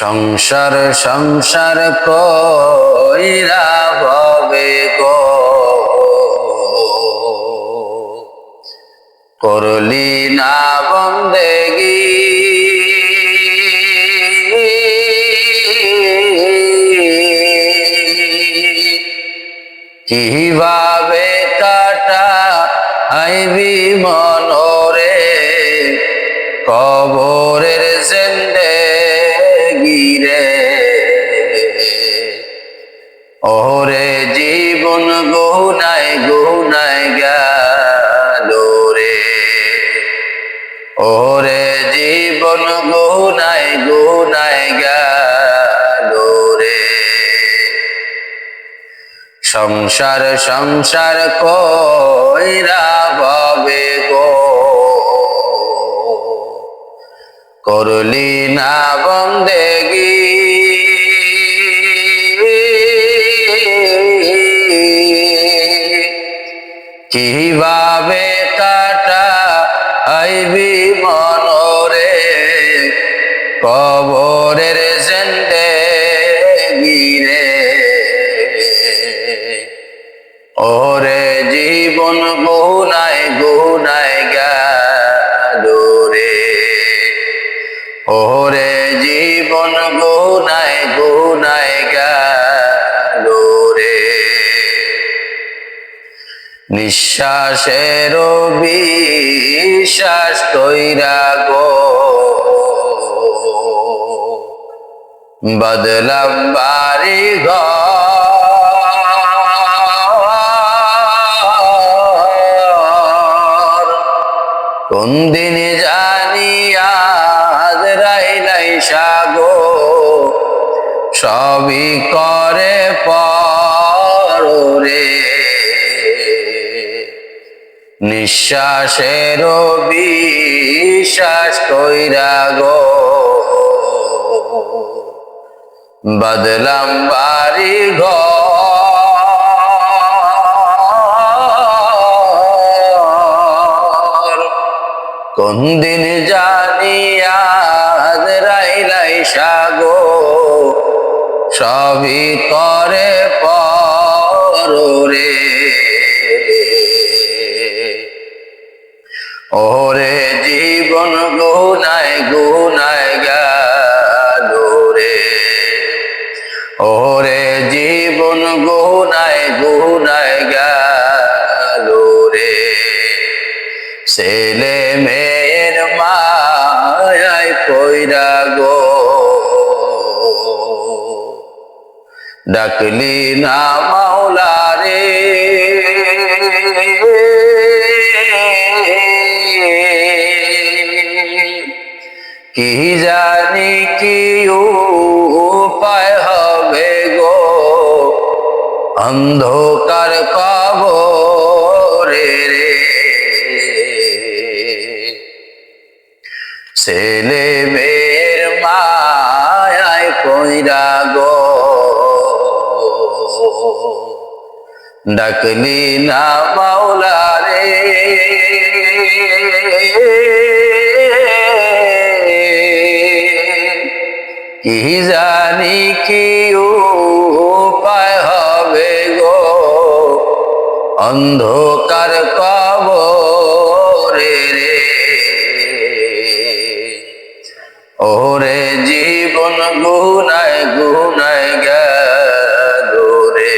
সংসার সংসার কইরা ভবে গো। করলি না বন্দেগি। কীভাবে কাটা আইবি মনরে? কবরের ওরে জীবন গুনায় গুনায় গেল রে। ওরে জীবন গুনায় গুনায় গেল রে। সংসার সংসার কইরা ভবে গো। করলি না বন্দেগি কীভাবে কাটা আইবি মনরে? কবরের জেন্ডে গিরে। ওরে জীবন গুনায় গুনায় গেল নিঃশ্বাসের বিশ্বাস কইরা গো। বদলাম বাড়ি ঘর। কোন দিন জানি আজ রাইলাই সাগো সবই করে নিঃশ্বাসের বিশ্বাস কইরা গো। বদলাম বাড়ি ঘর। কোন দিন জানি আজ রাইলাই সাগো সবই করে পরে ওরে জীবন গুনায় গুনায় গেল রে। ছেলে মেয়ের মায় কইরা গো। ডাকলি না মাওলা রে। কি জানি কি উপায় গো অন্ধকার কবরে রে। ছেলে মেয়ের মায় কইরা গো। ডাকলি না মাওলা রে। কি জানি কি উপায় অন্ধকার কবরে রে। ওরে জীবন গুনায় গুনায় গেল রে।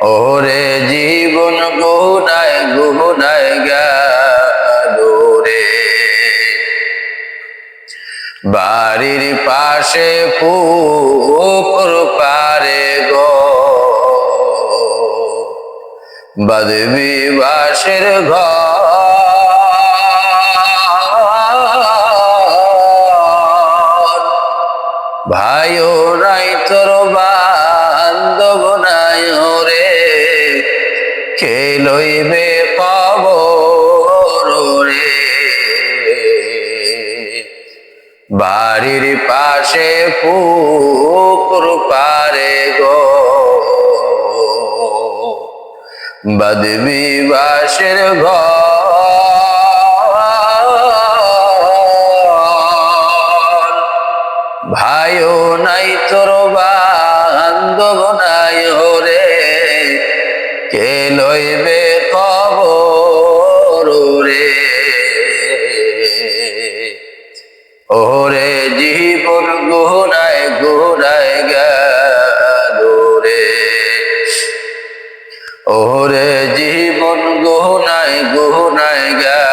ওরে জীবন গুনায় গুনায় গেল রে। বাড়ির পাশে পুকুর পারে গো। বাদবি বাসের ঘর। ভাইও নাই তোর বান্ধব নাই রে কে লইবে কবর রে বাড়ির পাশে পুকুর পারে গো। বদবি বাসের ঘর। ভাইও নাই, তোর বান্ধব নাই হরে কে লইবে কবর রে ওরে জীবন গুনায় গুনায় গেল। গুনায় গেল